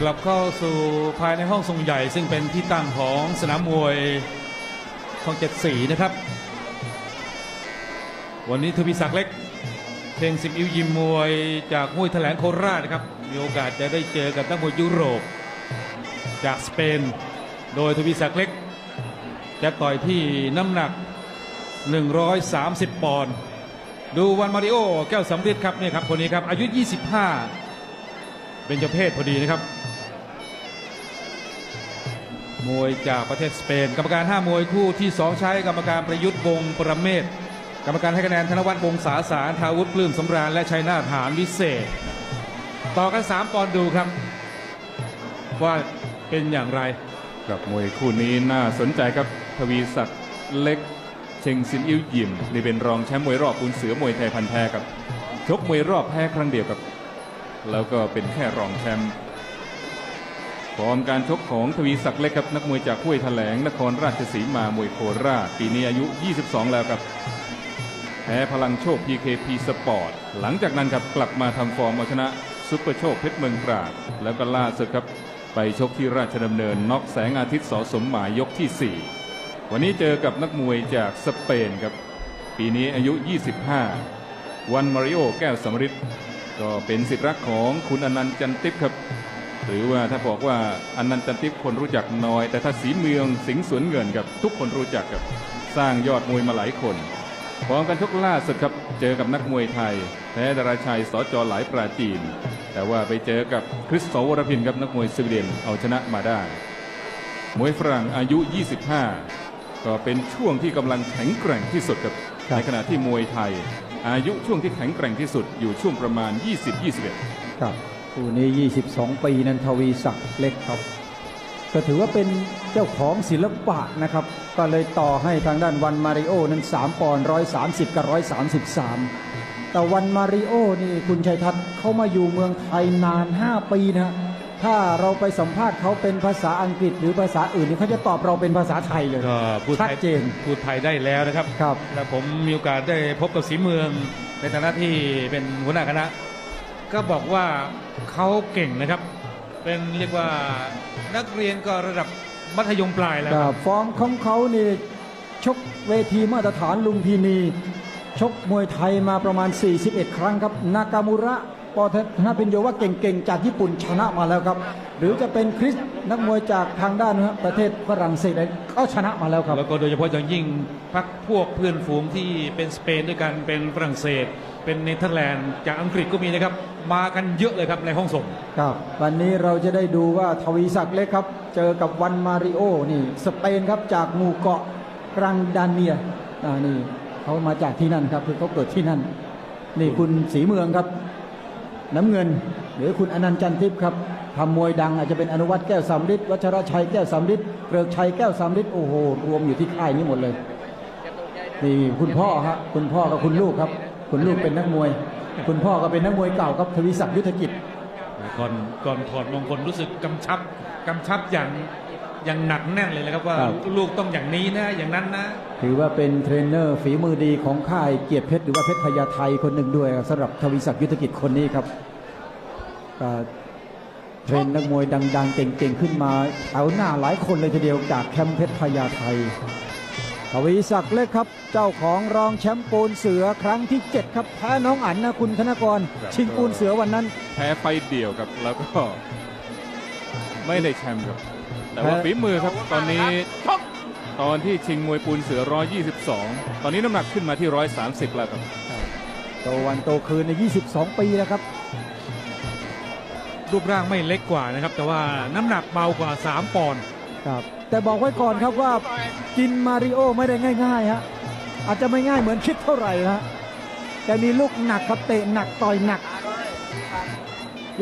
กลับเข้าสู่ภายในห้องทรงใหญ่ ซึ่งเป็นที่ตั้งของสนามมวยช่องเจ็ดสีนะครับ วันนี้ทวีศักดิ์เล็ก เพลงสิบอิวยิมมวยจากห้วยแถลงโคราชนะครับ มีโอกาสจะได้เจอกับนักมวยยุโรป จากสเปน โดยทวีศักดิ์เล็ก จะต่อยที่น้ำหนัก 130 ปอนด์ดูวันมาริโอแก้วสำริดครับเนี่ยครับคนนี้ครับอายุ 25 เป็นเจ้าเพศพอดีนะครับมวยจากประเทศสเปน กรรมการ 5 มวยคู่ที่ 2 ใช้กรรมการประยุทธ์วงประเมศ กรรมการให้คะแนนธนวัฒน์วงศาสารทาวุฒิปลื้มสำราญและชัยนาทหานวิเศษ ต่อกัน 3 ปอนด์ดูครับ ว่าเป็นอย่างไร กับมวยคู่นี้น่าสนใจครับทวีศักดิ์เล็กเชงซินอิ้วยิมนี่เป็นรองแชมป์มวยรอบปุนเสือมวยไทยพันแท้ครับชกมวยรอบแพ้ครั้งเดียวครับ แล้วก็เป็นแค่รองแชมป์ฟอร์มการชกของทวีศักดิ์เล็กครับนักมวยจากห้วยแถลงนครราชสีมามวยโคราชปีนี้อายุ 22 แล้วครับแพ้พลังโชค PKP Sport หลังจากนั้นครับกลับมาทำฟอร์มเอาชนะซุปเปอร์โชคเพชรเมืองปราดแล้วก็ล่าสุดครับไปชกที่ราชดำเนินน็อกแสงอาทิตย์สอสมหมายยกที่ 4 วันนี้เจอกับนักมวยจากสเปนครับ ปีนี้อายุ 25 วันมาริโอแก้วสมฤทธิ์ ก็เป็นสิทธิ์รักของคุณอนันต์จันทิพย์ครับ หรือว่าถ้าบอกว่าอนันต์จันทิพย์คนรู้จักน้อย แต่ถ้าสีเมืองสิงห์สวนเงินกับทุกคนรู้จักครับสร้างยอดมวยมาหลายคนพร้อมกันชกล่าสุดครับเจอกับนักมวยไทยแพ้ดาราชัยสจหลายปราจีน แต่ว่าไปเจอกับคริสโตวรพินครับนักมวยสวีเดนเอาชนะมาได้ มวยฝรั่งอายุ 25 ก็เป็นช่วงที่กำลังแข็งแกร่งที่สุดครับครับในขณะที่มวยไทย อายุช่วงที่แข็งแกร่งที่สุดอยู่ช่วงประมาณ 20-21 ครับคู่นี้ 22 ปีนันทวีศักดิ์เล็กครับ ก็ถือว่าเป็นเจ้าของศิลปะนะครับ ก็เลยต่อให้ทางด้านวันมาริโอนั้น 3 ปอนด์130 กับ 133 แต่วันมาริโอนี่คุณชัยทัศน์เขามาอยู่เมืองไทยนาน 5 ปีนะ ถ้าเราไปสัมภาษณ์เขาเป็นภาษาอังกฤษหรือภาษาอื่นนี่เขาจะตอบเราเป็นภาษาไทยเลยก็พูดชัไทดยเจนพูดไทยได้แล้วนะครับครับ และผมมีโอกาสได้พบกับสีเมืองในฐานะที่เป็นหัวหน้าคณะ ก็บอกว่าเขาเก่งนะครับ เป็นเรียกว่านักเรียนก็ระดับมัธยมปลายแล้วคครัรับบฟอร์มของเขานี่ชกเวทีมาตรฐานลุมพินี ชกมวยไทยมาประมาณ 41 ครั้งครับ นากามุระ ปอธนพินโยว่าเก่งๆ จากญี่ปุ่นชนะมาแล้วครับ หรือจะเป็นคริสนักมวยจากทางด้านนะครับประเทศฝรั่งเศสก็ชนะมาแล้วครับ แล้วก็โดยเฉพาะอย่างยิ่งพักพวกเพื่อนฝูงที่เป็นสเปนด้วยกันเป็นฝรั่งเศส เป็นเนเธอร์แลนด์จากอังกฤษก็มีนะครับ มากันเยอะเลยครับในห้องส่งครับ วันนี้เราจะได้ดูว่าทวีศักดิ์เล็กครับ เจอกับวันมาริโอนี่สเปนครับจากหมู่เกาะกรังดาเนียอ่านี่เขามาจากที่นั่นครับคือเขาเกิดที่นั่น นี่คุณสีเมืองครับ น้ำเงิน หรือคุณอนันต์จันทิพย์ครับทำมวยดังอาจจะเป็นอนุวัตแก้วสามฤทธิ์วัชรชัยแก้วสามฤทธิ์เกริกชัยแก้วสามฤทธิ์โอ้โหรวมอยู่ที่ค่ายนี้หมดเลยนี่คุณพ่อครับคุณพ่อกับคุณลูกครับ คุณลูกเป็นนักมวย คุณพ่อก็เป็นนักมวยเก่าครับทวีศักดิ์ยุทธกิจก่อนก่อนถอดมงคลรู้สึกกำชับกำชับอย่าง ย่างหนักแน่นเลยนะครับว่าครับ ลูกต้องอย่างนี้นะ อย่างนั้นนะ ถือว่าเป็นเทรนเนอร์ฝีมือดีของค่ายเกียรติเพชรหรือว่าเพชรพญาไทคนหนึ่งด้วยสำหรับทวีศักดิ์ยุทธกิจคนนี้ครับก็เทรนนักมวยดังๆ เก่งๆ ขึ้นมาแถวหน้าหลายคนเลยทีเดียวจากแคมป์เพชรพญาไททวีศักดิ์เล็กครับ เจ้าของรองแชมป์ปูนเสือครั้งที่ 7 ครับแพ้น้องอั๋นนะคุณธนกร ครับ ชิงปูนเสือวันนั้น แพ้ไฟต์เดียวครับแล้วก็ ไม่ได้แชมป์ครับ แต่ว่าแพ้ฝีมือครับตอนนี้ตอนที่ชิงมวยปูนเสือ 122 ตอนนี้น้ำหนักขึ้นมาที่ 130 แล้วครับโตวันโตคืนใน 22 ปีแล้วครับ รูปร่างไม่เล็กกว่านะครับ แต่ว่าน้ำหนักเบากว่า 3 ปอนด์ครับแต่บอกไว้ก่อนครับว่ากินมาริโอไม่ได้ง่ายๆฮะอาจจะไม่ง่ายเหมือนคิดเท่าไหร่นะฮะแต่มีลูกหนักครับเตะหนักต่อยหนัก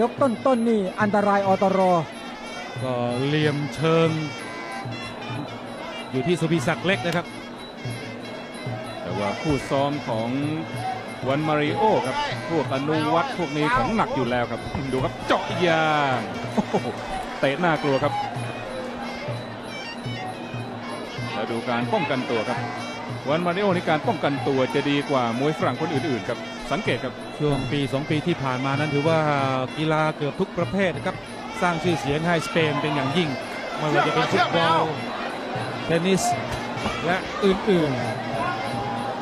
ยกต้นๆนนี่อันตรายอตร ก็เหลี่ยมเชิง อยู่ที่สุพิศักดิ์เล็กนะครับ แต่ว่าคู่ซ้อมของวันมาริโอครับ พวกอนุวัตพวกนี้ของหนักอยู่แล้วครับ ดูครับเจาะยางเตะน่ากลัวครับ แล้วดูการป้องกันตัวครับ วันมาริโอในการป้องกันตัวจะดีกว่ามวยฝรั่งคนอื่นๆครับ สังเกตครับ ช่วงปี 2 ปีที่ผ่านมานั้นถือว่ากีฬาเกือบทุกประเภทนะครับ สร้างชื่อเสียงให้สเปนเป็นอย่างยิ่งไม่ว่าจะเป็นฟุตบอลเทนนิสและอื่น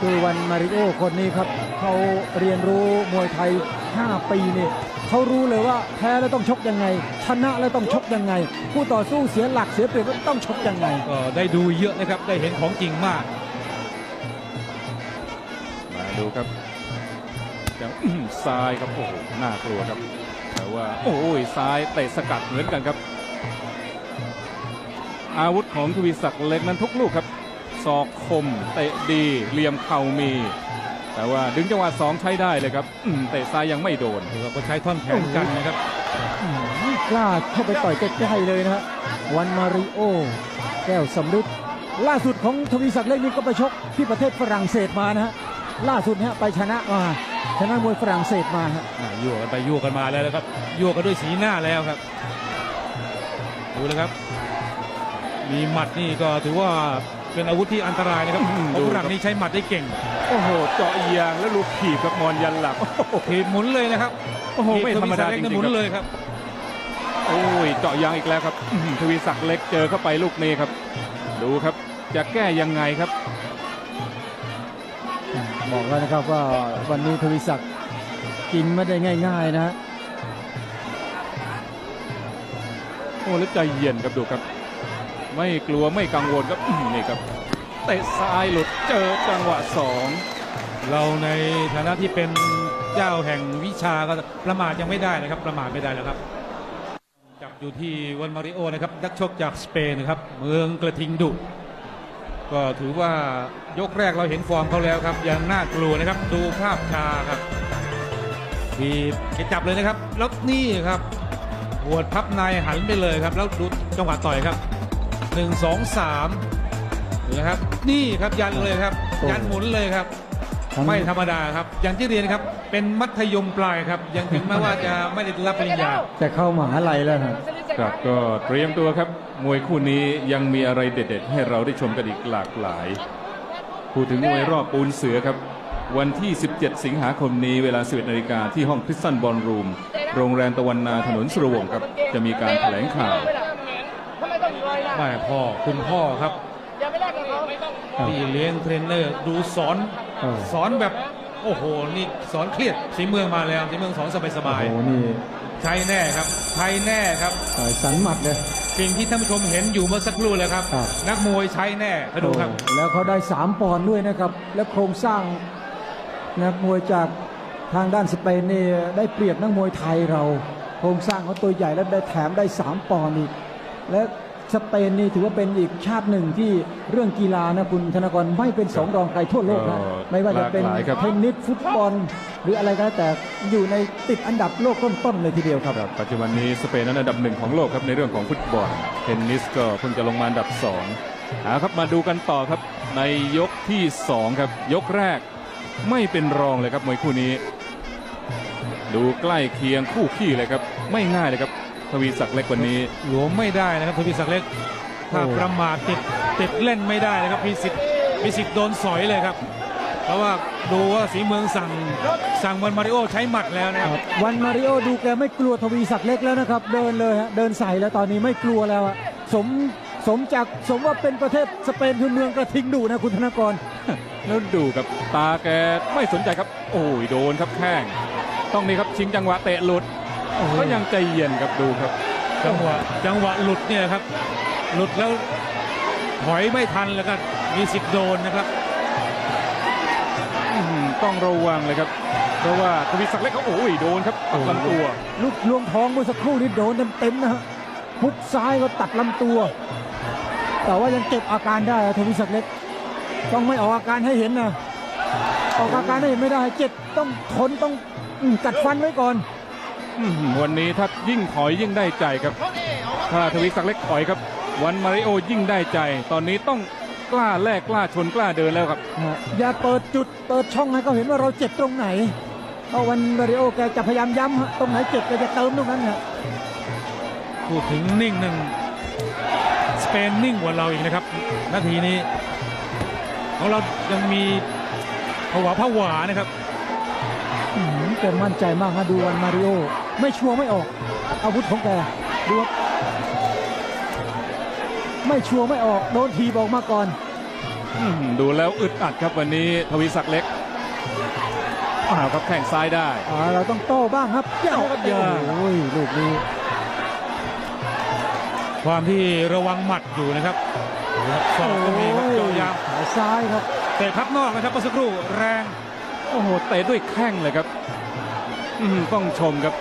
คือวันมาริโอคนนี้ครับเขาเรียนรู้มวยไทย 5 ปีนี่เขารู้เลยว่าแพ้แล้วต้องชกยังไง ชนะแล้วต้องชกยังไงผู้ต่อสู้เสียหลักเสียเปรียบแล้วต้องชกยังไงๆก็ได้ดูเยอะนะครับได้เห็นของจริงมากมาดูครับจังอื้อหือซ้ายครับโอ้โหน่ากลัวครับ แต่ว่าโอ้ยซ้ายเตะสกัดเหมือนกันครับ อาวุธของทวีศักดิ์เล็กนั้นทุกลูกครับศอกคมเตะดีเหลี่ยมเข่ามี แต่ว่าดึงจังหวะสองใช้ได้เลยครับอื้อเตะซ้ายยังไม่โดนเราก็ใช้ท่อนแขนกันนะครับกล้าเข้าไปต่อยใกล้ๆเลยนะฮะวันมาริโอ แก้วสำรุดล่าสุดของทวีศักดิ์เล็กนี่ก็ไปชกที่ประเทศฝรั่งเศสมานะฮะล่าสุดนะฮะไปชนะมา ชนะมวยฝรั่งเศสมาฮะอ่ายั่วกันไปยั่วกันมาแล้วนะครับยั่วกันด้วยสีหน้าแล้วครับ ดูเลยครับ มีหมัดนี่ก็ถือว่าเป็นอาวุธที่อันตรายนะครับอืมเพดูราะครับฝรั่งนี่ใช้หมัดได้เก่ง โอ้โหเจาะยางแล้วลูกขีบกับมอนยันหลับถีบหมุนเลยนะครับโอ้โหไม่ธรรมดาถีบจทวีศักดิ์เล็กนี่ริหงมุๆครับนเลยครับโอ้ยเจาะยางอีกแล้วครับอื้อหือทวีศักดิ์เล็กเจอเข้าไปลูกนี้ครับ ดูครับจะแก้ยังไงครับ บอกแล้วนะครับว่าวันนี้ทวีศักดิ์กินไม่ได้ง่าย ๆนะโอ้แล้วใจเย็นครับดูครับ ไม่กลัวไม่กังวลครับนี่ครับเตะซ้ายหลุดเจอจังหวะสองเราในฐานะที่เป็นเจ้าแห่งวิชาก็ประมาทยังไม่ได้นะครับ ประมาทไม่ได้แล้วครับจับอยู่ที่วันมาริโอนะครับนักชกจากสเปนนะครับ เมืองกระทิงดุ ก็ถือว่ายกแรกเราเห็นฟอร์มเขาแล้วครับ ยังน่ากลัวนะครับ ดูภาพชาครับบีบแกจับเลยนะครับ แล้วนี่ครับหัวดพับในหันไปเลยครับ แล้วดูจังหวะต่อยครับหนึ่งสองสามนะครับ นี่ครับยันเลยครับ ยันหมุนเลยครับทั้งไม่ธรรมดาครับ อย่างที่เรียนครับ เป็นมัธยมปลายครับ ยังถึงแม้ว่าจะไม่ได้รับปริญญาจะเข้ามหาลัยแล้วฮะ ครับก็เตรียมตัวครับ มวยคู่นี้ยังมีอะไรเด็ด ๆ ให้เราได้ชมกันอีกหลากหลายพูดถึงมวยรอบปูนเสือครับ วันที่ 17 สิงหาคมนี้เวลา 11นาฬิกาที่ห้องคริสตันบอลรูม โรงแรมตะวันนาถนนสุรวงศ์ครับ จะมีการแถลงข่าวทำไมต้องลอยล่ะแม่พ่อคุณพ่อครับอย่าไปแลกกับเขาไม่ต้องพี่เลี้ยงเทรนเนอร์ดูสอนเออสอนแบบ โอ้โห นี่สอนเครียดสีเมืองมาแล้วสีเมืองสอนสบายสโอ้บายโหนี่ ใช้แน่ครับใช้แน่ครับต่อยสันหมัดเลยสิ่งที่ท่านผู้ชมเห็นอยู่เมื่อสักครู่เลยครับ ครับ นักมวยใช้แน่มาดูครับ โอ้แล้วเขาได้ 3 ปอนด์ด้วยนะครับ และโครงสร้างนักมวยจากทางด้านสเปนนี่ได้เปรียบนักมวยไทยเรา โครงสร้างเขาตัวใหญ่และได้แถมได้ 3 ปอนด์อีก และ สเปนนี่ถือว่าเป็นอีกชาติหนึ่งที่เรื่องกีฬานะคุณธนกรไม่เป็นสองรองใครทั่วโลกนะเออไม่ว่าจะเป็นหลากหลายครับเทนนิสฟุตบอล หรืออะไรก็แล้วแต่อยู่ในติดอันดับโลกต้นๆเลยทีเดียวครับครับ ปัจจุบันนี้สเปนนั้นอันดับหนึ่งของโลกครับในเรื่องของฟุตบอล เทนนิสก็เพิ่งจะลงมาอันดับสองเอาครับมาดูกันต่อครับในยกที่สองครับ ยกแรกไม่เป็นรองเลยครับมวยคู่นี้ ดูใกล้เคียงคู่ขี้เลยครับ ไม่ง่ายเลยครับ ทวีศักดิ์เล็กวันนี้ หลวมไม่ได้นะครับทวีศักดิ์เล็กถ้าโอ้ ประมาทติดติดเล่นไม่ได้นะครับพิสิทธิ์พิสิทธิ์โดนสอยเลยครับ เพราะว่าดูว่าสีเมืองสั่งสั่งวันมาริโอใช้หมัดแล้วนะครับวันมาริโอดูแกไม่กลัวทวีศักดิ์เล็กแล้วนะครับ เดินเลยฮะเดินใส่แล้วตอนนี้ไม่กลัวแล้วอะสมสมจากสมว่าเป็นประเทศสเปนคือเมืองกระทิงดุนะคุณธนกร แล้วดูครับตาแกไม่สนใจครับ โอ้ยโดนครับแข้งต้องนี่ครับชิงจังหวะเตะหลุดโอ้โห ก็ยังใจเย็นครับดูครับ จังหวะจังหวะหลุดเนี่ยครับ หลุดแล้วถอยไม่ทันแล้วก็มีสิทธิ์โดนนะครับอื้อหือต้องระวังเลยครับ เพราะว่าทวีศักดิ์เล็กเขาโอ้ยโดนครับตัดลำตัว ลูกลวงท้องเมื่อสักครู่นี้โดนเต็มๆนะฮะพุกซ้ายก็ตัดลำตัว แต่ว่ายังเก็บอาการได้อะทวีศักดิ์เล็ก ต้องไม่ออกอาการให้เห็นนะออกอาการให้เห็นไม่ได้เจ็บต้องทนต้องอืมกัดฟันไว้ก่อนอื้อหือ วันนี้ถ้ายิ่งถอยยิ่งได้ใจครับ ถ้าทวีศักดิ์เล็กถอยครับ วันมาริโอยิ่งได้ใจ ตอนนี้ต้องกล้าแลกกล้าชนกล้าเดินแล้วครับฮะอย่าเปิดจุดเปิดช่องให้เขาเห็นว่าเราเจ็บตรงไหนเพราะวันมาริโอแกจะพยายามย้ำฮะตรงไหนเจ็บแกจะเติมตรงนั้นฮะพูดถึงนิ่งหนึ่งสเปนนิ่งกว่าเราอีกนะครับ นาทีนี้ของเรายังมีผวาผวานะครับอื้อหือแกมั่นใจมากฮะดูวันมาริโอ ไม่ชัวร์ไม่ออก อาวุธของแกดูครับไม่ชัวร์ไม่ออกโดนทีบออกมาก่อนอื้อหือดูแล้วอึดอัดครับวันนี้ทวีศักดิ์เล็กอ้าวครับแข่งซ้ายได้อ่าเราต้องโต้บ้างครับยาวครับยาวโอ้ยลูกนี้ความที่ระวังหมัดอยู่นะครับดูครับศอกก็มีครับเจาะยางขาซ้ายครับเตะพับนอกนะครับเมื่อสักครู่แรงโอ้โหเตะด้วยแข้งเลยครับอื้อหือต้องชมครับ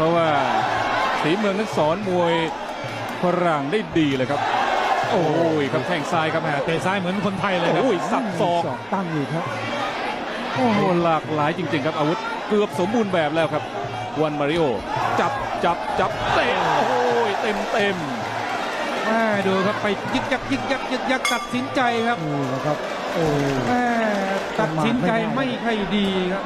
เพราะว่าสีเมืองนั้นสอนมวยฝรั่งได้ดีเลยครับ โอ้ยครับแข้งซ้ายครับแม่เตะซ้ายเหมือนคนไทยเลยครับโอ้ยสับศอกตั้งอยู่ครับโอ้โหหลากหลายจริง ๆ ครับอาวุธเกือบสมบูรณ์แบบแล้วครับ วันมาริโอจับจับจับเตะโอ้ยเต็มเต็มแม่ดูครับไปยึกยักยึกยักยึกยักตัดสินใจครับนี่แหละครับโอ้แม่ตัดสินใจไม่ไม่ได้ค่อยดีครับ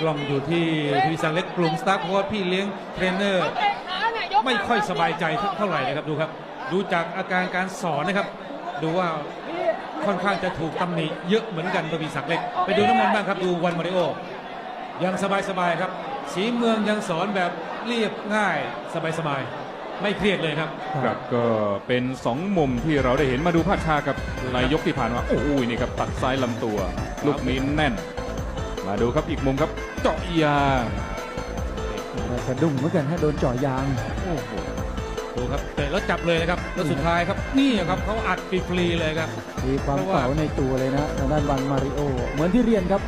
กล้องอยู่ที่ทวิสันเล็กกลุ่มสตาฟโค้ชพี่เลี้ยงเทรนเนอร์ ไม่ค่อยสบายใจเท่าไหร่นะครับดูครับ ดูจากอาการการสอนนะครับ ดูว่าค่อนข้างจะถูกตำหนิเยอะเหมือนกันทวีศักดิ์เล็ก ไปดูน้ำมันต์บ้างครับดูวันมาริโอยังสบายๆครับสีเมืองยังสอนแบบเรียบง่ายสบายๆไม่เครียดเลยครับๆครับก็เป็นสองมุมที่เราได้เห็นมาดูภาพชากับในยกที่ผ่านมาโอ้ยนี่ครับตัดซ้ายลำตัว ลูกนี้แน่น มาดูครับอีกมุมครับเจาะยางสะดุ้งเหมือนกันฮะโดนเจ่อยางโอ้โหดูครับเตะแล้วจับเลยนะครับแล้วสุดท้ายครับนี่ครับเขาอัดฟรีๆเลยครับมีความเพราะว่าเก่าในตัวเลยนะทางด้านวันมาริโอเหมือนที่เรียนครับ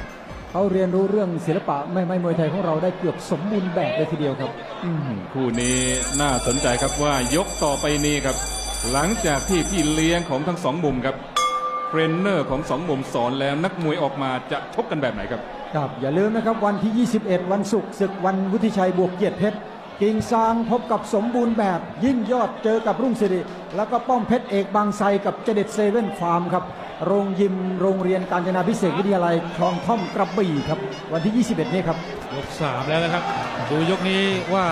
เขาเรียนรู้เรื่องศิลปะไม่ไม่มวยไทยของเราได้เกือบสมบูรณ์แบบเลยทีเดียวครับอื้อหือคู่นี้น่าสนใจครับว่ายกต่อไปนี้ครับ หลังจากที่พี่เลี้ยงของทั้งสองมุมครับเทรนเนอร์ของสองมุมสอนแล้วนักมวยออกมาจะชกกันแบบไหนครับ ครับอย่าลืมนะครับวันที่ 21 วันศุกร์ศึกวันวุฒิชัยบวกเกียรติเพชรกิ่งซางพบกับสมบูรณ์แบบ ยิ่งยอดเจอกับรุ่งสิริ แล้วก็ป้อมเพชรเอกบางไทรกับเจเด็ดเซเว่นฟาร์มครับ โรงยิมโรงเรียนการจนาพิเศษวิทยาลัยคลองท่อมกระบี่ครับ วันที่ 21 นี้ครับ ยกสามแล้วนะครับ ดูยกนี้ว่า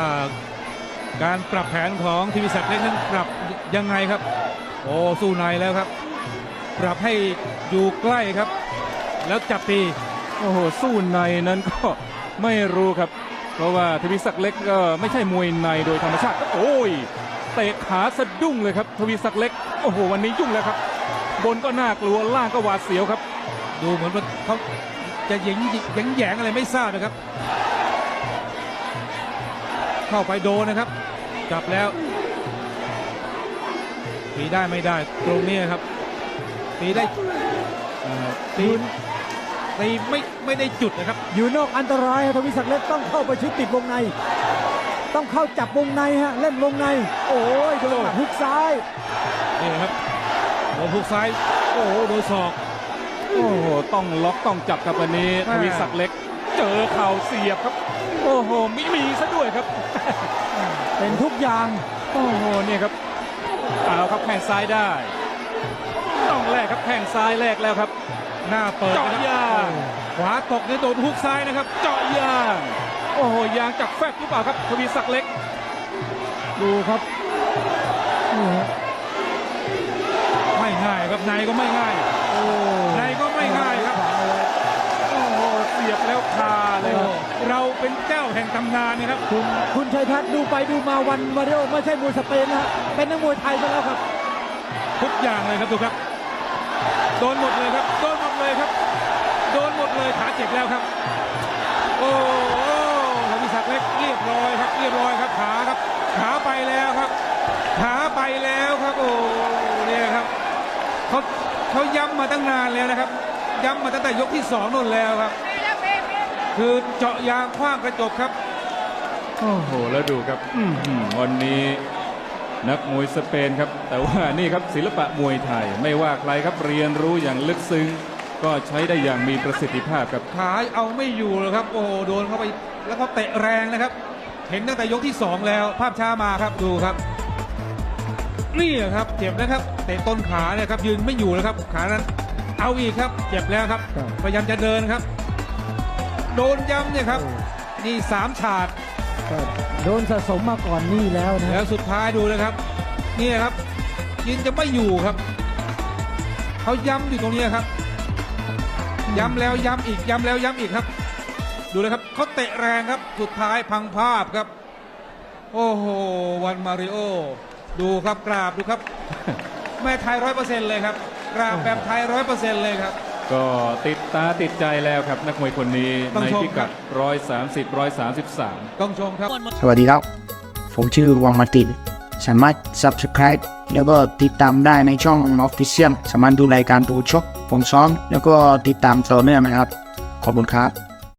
การปรับแผนของทีวีศักดิ์เล็กนั้นปรับยังไงครับ โอ้สู้ในแล้วครับ ปรับให้อยู่ใกล้ครับ แล้วจับตี โอ้โหสู้ในนั้นก็ไม่รู้ครับ เพราะว่าทวีศักดิ์เล็กก็ไม่ใช่มวยในโดยธรรมชาติโอ้ยเตะขาสะดุ้งเลยครับทวีศักดิ์เล็กโอ้โหวันนี้ยุ่งแล้วครับ บนก็น่ากลัวล่างก็หวาดเสียวครับ ดูเหมือนว่าเขาจะหยิงหยิงแยงอะไรไม่ทราบนะครับ เข้าไปโดนนะครับจับแล้วตีได้ไม่ได้ตรงนี้ครับตีได้ตี ตีไม่ไม่ได้จุดนะครับ อยู่นอกอันตรายครับทวิศักดิ์เล็กต้องเข้าไปชิดติดวงใน ต้องเข้าจับวงในฮะเล่นวงใน โอ้ยโดนหมัดฮุกซ้ายนี่นะครับโดนพุกซ้าย โอ้โหโดนศอกโอ้โหต้องล็อกต้องจับครับวันนี้อ่าทวีศักดิ์เล็ก เจอเข่าเสียบครับ โอ้โหมีมีซะด้วยครับ เป็นทุกอย่างโอ้โหเนี่ยครับเอาครับแข้งซ้ายได้ ต้องแลกครับแข้งซ้ายแลกแล้วครับ หน้าเปิดเจาะนะครับยางขวาตกเนี่ยโดนฮุกซ้ายนะครับ เจาะยางโอ้โหยางจากแฟบหรือเปล่าครับทวีศักดิ์เล็ก ดูครับนี่ฮะไม่ง่ายครับในก็ไม่ง่ายโอ้ในก็ไม่ง่ายครับโอ้โหเสียบแล้วคาเลยครับเราเป็นเจ้าแห่งตำนานนะครับ คุณคุณชัยทัศน์ดูไปดูมาวันมาริโอไม่ใช่มวยสเปนนะฮะเป็นนักมวยไทยไปแล้วครับ ทุกอย่างเลยครับดูครับ โดนหมดเลยครับ โดนหมดเลยครับ โดนหมดเลยขาเจ็บแล้วครับ โอ้โหทวีศักดิ์เล็กเรียบร้อยครับ เรียบร้อยครับขาครับ ขาไปแล้วครับ ขาไปแล้วครับ โอ้เนี่ยครับเขาเขาย้ำมาตั้งนานแล้วนะครับ ย้ำมาตั้งแต่ยกที่สองนู่นแล้วครับ คือเจาะยางคว้างกระจกครับ โอ้โห แล้วดูครับอื้อหือวันนี้ นักมวยสเปนครับ แต่ว่านี่ครับศิลปะมวยไทย ไม่ว่าใครครับเรียนรู้อย่างลึกซึ้ง ก็ใช้ได้อย่างมีประสิทธิภาพครับขาเอาไม่อยู่เลยครับ โอ้โหโดนเข้าไปแล้วเขาเตะแรงนะครับ เห็นตั้งแต่ยกที่สองแล้ว ภาพช้ามาครับดูครับ นี่ครับเจ็บนะครับเตะต้นขาเนี่ยครับยืนไม่อยู่แล้วครับขานั้น เอาอีกครับเจ็บแล้วครับครับพยายามจะเดินครับ โดนย้ำเนี่ยครับ นี่สามฉาดก็ โดนสะสมมาก่อนนี่แล้วนะแล้วสุดท้ายดูนะครับนี่ครับยืนจะไม่อยู่ครับ เขาย้ำอยู่ตรงนี้ครับ ย้ำแล้วย้ำอีกย้ำแล้วย้ำอีกครับ ดูเลยครับเขาเตะแรงครับสุดท้ายพังภาพครับ โอ้โหวันมาริโอดูครับกราบดูครับ แม่ไทยร้อยเปอร์เซ็นต์เลยครับกราบแบบไทยร้อยเปอร์เซ็นต์เลยครับ ก็ติดตาติดใจแล้วครับ นักมวยคนนี้ต้องในชมพิครักับด130 133 ต้องชมครับ สวัสดีครับ ผมชื่อวังมาตินสามารถ subscribe แล้วก็ติดตามได้ในช่อง Official สามารถดูรายการดูชกผมซ้อม แล้วก็ติดตามต่อเนื่องนะครับ ขอบคุณครับ